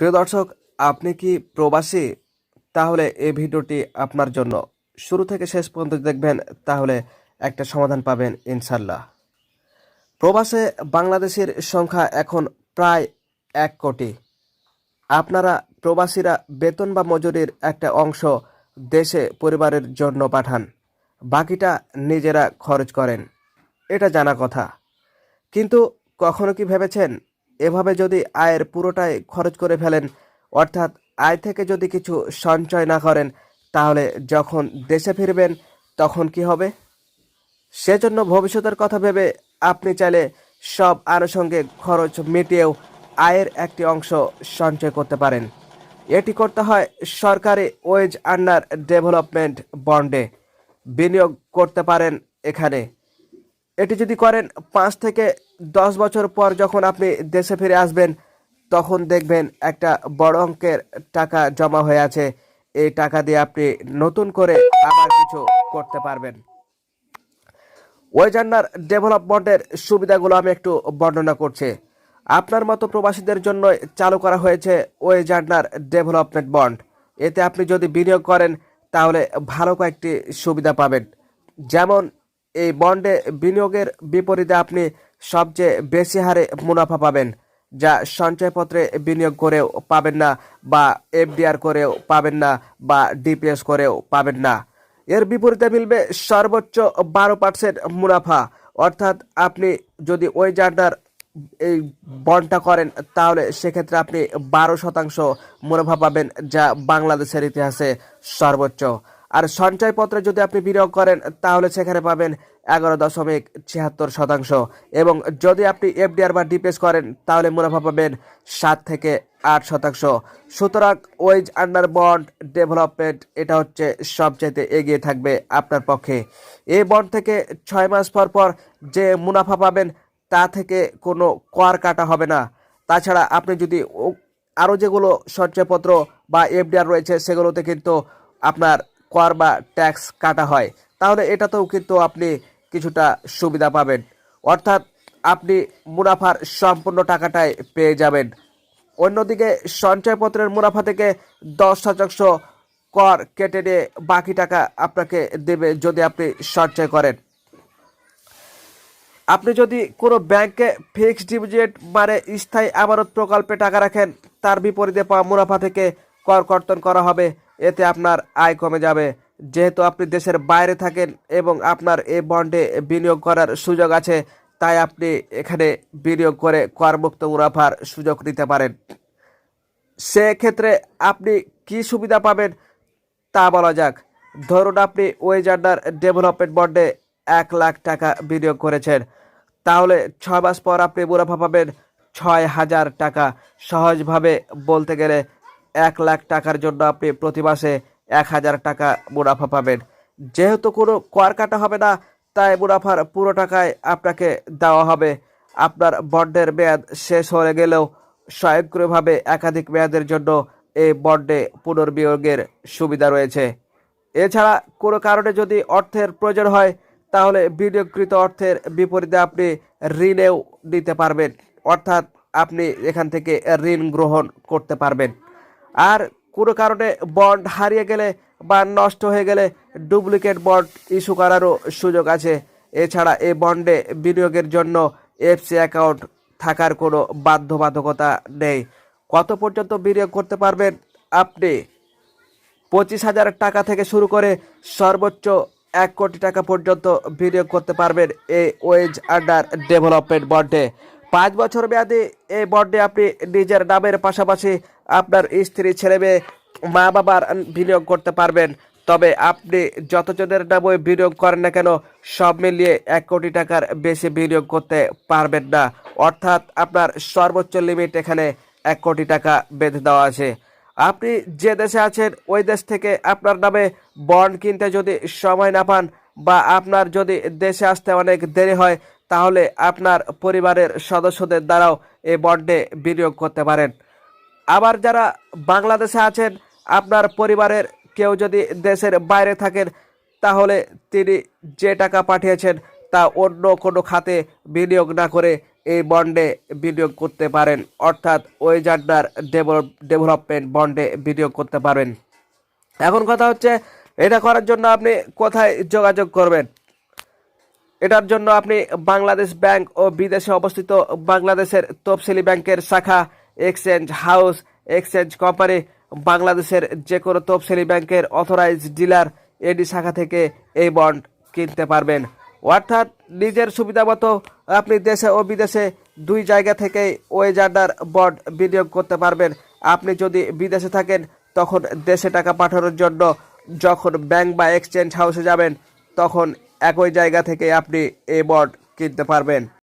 প্রিয় দর্শক, আপনি কি প্রবাসী? তাহলে এই ভিডিওটি আপনার জন্য। শুরু থেকে শেষ পর্যন্ত দেখবেন, তাহলে একটা সমাধান পাবেন ইনশাল্লাহ প্রবাসে বাংলাদেশের সংখ্যা এখন প্রায় এক কোটি। আপনারা প্রবাসীরা বেতন বা মজুরির একটা অংশ দেশে পরিবারের জন্য পাঠান। বাকিটা নিজেরা খরচ করেন। এটা জানা কথা। কিন্তু কখনো কি ভেবেছেন এভাবে যদি আয়ের পুরোটাই খরচ করে ফেলেন, অর্থাৎ আয় থেকে যদি কিছু সঞ্চয় না করেন, তাহলে যখন দেশে ফিরবেন, তখন কি হবে? সেজন্য ভবিষ্যতের কথা ভেবে আপনি চাইলে সব আনুষঙ্গিক খরচ মিটিয়েও আয়ের একটি অংশ সঞ্চয় করতে পারেন। এটি করতে হয় সরকারি ওয়েজ আন্ডার ডেভেলপমেন্ট বন্ডে বিনিয়োগ করতে পারেন এখানে। এটি যদি করেন পাঁচ থেকে দশ বছর পর যখন আপনি দেশে ফিরে আসবেন, তখন দেখবেন একটা বড় অঙ্কের টাকা জমা হয়ে আছে। এই টাকা দিয়ে আপনি নতুন করে আবার কিছু করতে পারবেন। ওয়েজান্ডার ডেভেলপমেন্টের সুবিধাগুলো আমি একটু বর্ণনা করছি। আপনার মতো প্রবাসীদের জন্য চালু করা হয়েছে ওয়েজান্ডার ডেভেলপমেন্ট বন্ড এতে আপনি যদি বিনিয়োগ করেন, তাহলে ভালো কয়েকটি সুবিধা পাবেন। যেমন এই বন্ডে বিনিয়োগের বিপরীতে আপনি সবচেয়ে বেশি হারে মুনাফা পাবেন, যা সঞ্চয়পত্রে বিনিয়োগ করেও পাবেন না বা এফডিআর করেও পাবেন না বা ডিপিএস করেও পাবেন না। এর বিপরীতে মিলবে সর্বোচ্চ বারো পার্সেন্ট মুনাফা। অর্থাৎ আপনি যদি ওই জার্নার এই বন্ডটা করেন, তাহলে সেক্ষেত্রে আপনি বারো শতাংশ মুনাফা পাবেন, যা বাংলাদেশের ইতিহাসে সর্বোচ্চ। আর সঞ্চয়পত্রে যদি আপনি বিনিয়োগ করেন, তাহলে সেখানে পাবেন এগারো দশমিক ছিয়াত্তর শতাংশ। এবং যদি আপনি এফডিআর বা ডিপিএস করেন, তাহলে মুনাফা পাবেন সাত থেকে আট শতাংশ। সুতরাং ওয়েজ আন্ডার বন্ড ডেভেলপমেন্ট এটা হচ্ছে সবচাইতে এগিয়ে থাকবে আপনার পক্ষে। এই বন্ড থেকে ছয় মাস পর পর যে মুনাফা পাবেন, তা থেকে কোনো কর কাটা হবে না। তাছাড়া আপনি যদি আরও যেগুলো সঞ্চয়পত্র বা এফডিআর রয়েছে, সেগুলোতে কিন্তু আপনার কর বা ট্যাক্স কাটা হয়, তাহলে এটাতেও কিন্তু আপনি কিছুটা সুবিধা পাবেন। অর্থাৎ আপনি মুনাফার সম্পূর্ণ টাকাটাই পেয়ে যাবেন। অন্যদিকে সঞ্চয়পত্রের মুনাফা থেকে দশ শতাংশ কর কেটে নিয়ে বাকি টাকা আপনাকে দেবে যদি আপনি সঞ্চয় করেন। আপনি যদি কোনো ব্যাংকে ফিক্সড ডিপোজিট মানে স্থায়ী আমানত প্রকল্পে টাকা রাখেন, তার বিপরীতে পাওয়া মুনাফা থেকে কর কর্তন করা হবে। এতে আপনার আয় কমে যাবে। যেহেতু আপনি দেশের বাইরে থাকেন এবং আপনার এই বন্ডে বিনিয়োগ করার সুযোগ আছে, তাই আপনি এখানে বিনিয়োগ করে করমুক্ত মুনাফার সুযোগ নিতে পারেন। সেক্ষেত্রে আপনি কি সুবিধা পাবেন তা বলা যাক। ধরুন আপনি ওয়েজ আন্ডার ডেভেলপমেন্ট বন্ডে এক লাখ টাকা বিনিয়োগ করেছেন। তাহলে ছয় মাস পর আপনি মুনাফা পাবেন ছয় হাজার টাকা। সহজভাবে বলতে গেলে এক লাখ টাকার জন্য আপনি প্রতি মাসে এক হাজার টাকা মুনাফা পাবেন। যেহেতু কোনো কর কাটা হবে না, তাই মুনাফার পুরো টাকায় আপনাকে দেওয়া হবে। আপনার বন্ডের মেয়াদ শেষ হয়ে গেলেও স্বয়ংক্রিয়ভাবে একাধিক মেয়াদের জন্য এই বন্ডে পুনর্বিয়োগের সুবিধা রয়েছে। এছাড়া কোনো কারণে যদি অর্থের প্রয়োজন হয়, তাহলে বিনিয়োগকৃত অর্থের বিপরীতে আপনি ঋণেও নিতে পারবেন। অর্থাৎ আপনি এখান থেকে ঋণ গ্রহণ করতে পারবেন। আর কোনো কারণে বন্ড হারিয়ে গেলে বা নষ্ট হয়ে গেলে ডুপ্লিকেট বন্ড ইস্যু করারও সুযোগ আছে। এছাড়া এই বন্ডে বিনিয়োগের জন্য এফসি অ্যাকাউন্ট থাকার কোনো বাধ্যবাধকতা নেই। কত পর্যন্ত বিনিয়োগ করতে পারবেন আপনি? পঁচিশ হাজার টাকা থেকে শুরু করে সর্বোচ্চ এক কোটি টাকা পর্যন্ত বিনিয়োগ করতে পারবেন এই ওয়েজ আন্ডার ডেভেলপমেন্ট বন্ডে পাঁচ বছর মেয়াদি এই বন্ডে আপনি নিজের নামের পাশাপাশি আপনার স্ত্রী, ছেলে মেয়ে, মা বাবার বিনিয়োগ করতে পারবেন। তবে আপনি যতজনের নামে বিনিয়োগ করেন না কেন, সব মিলিয়ে এক কোটি টাকার বেশি বিনিয়োগ করতে পারবেন না। অর্থাৎ আপনার সর্বোচ্চ লিমিট এখানে এক কোটি টাকা বেঁধে দেওয়া আছে। আপনি যে দেশে আছেন, ওই দেশ থেকে আপনার নামে বন্ড কিনতে যদি সময় না পান বা আপনার যদি দেশে আসতে অনেক দেরি হয় তাহলে আপনার পরিবারের সদস্যদের দ্বারাও এই বন্ডে বিনিয়োগ করতে পারেন। আবার যারা বাংলাদেশে আছেন, আপনার পরিবারের কেউ যদি দেশের বাইরে থাকেন, তাহলে তিনি যে টাকা পাঠিয়েছেন তা অন্য কোনো খাতে বিনিয়োগ না করে এই বন্ডে বিনিয়োগ করতে পারেন। অর্থাৎ ওই জান্ডার ডেভেলপ ডেভেলপমেন্ট বন্ডে বিনিয়োগ করতে পারবেন। এখন কথা হচ্ছে, এটা করার জন্য আপনি কোথায় যোগাযোগ করবেন? এটার জন্য আপনি বাংলাদেশ ব্যাংক ও বিদেশে অবস্থিত বাংলাদেশের তফসিলি ব্যাংকের শাখা, এক্সচেঞ্জ হাউস, এক্সচেঞ্জ কোম্পানি, বাংলাদেশের যে কোনো তফসিলি ব্যাংকের অথরাইজ ডিলার এডি শাখা থেকে এই বন্ড কিনতে পারবেন। অর্থাৎ নিজের সুবিধা মতো আপনি দেশে ও বিদেশে দুই জায়গা থেকেই ওই জান্ডার বন্ড বিনিয়োগ করতে পারবেন। আপনি যদি বিদেশে থাকেন, তখন দেশে টাকা পাঠানোর জন্য যখন ব্যাংক বা এক্সচেঞ্জ হাউসে যাবেন, তখন একই জায়গা থেকে আপনি এই বোর্ড কিনতে পারবেন।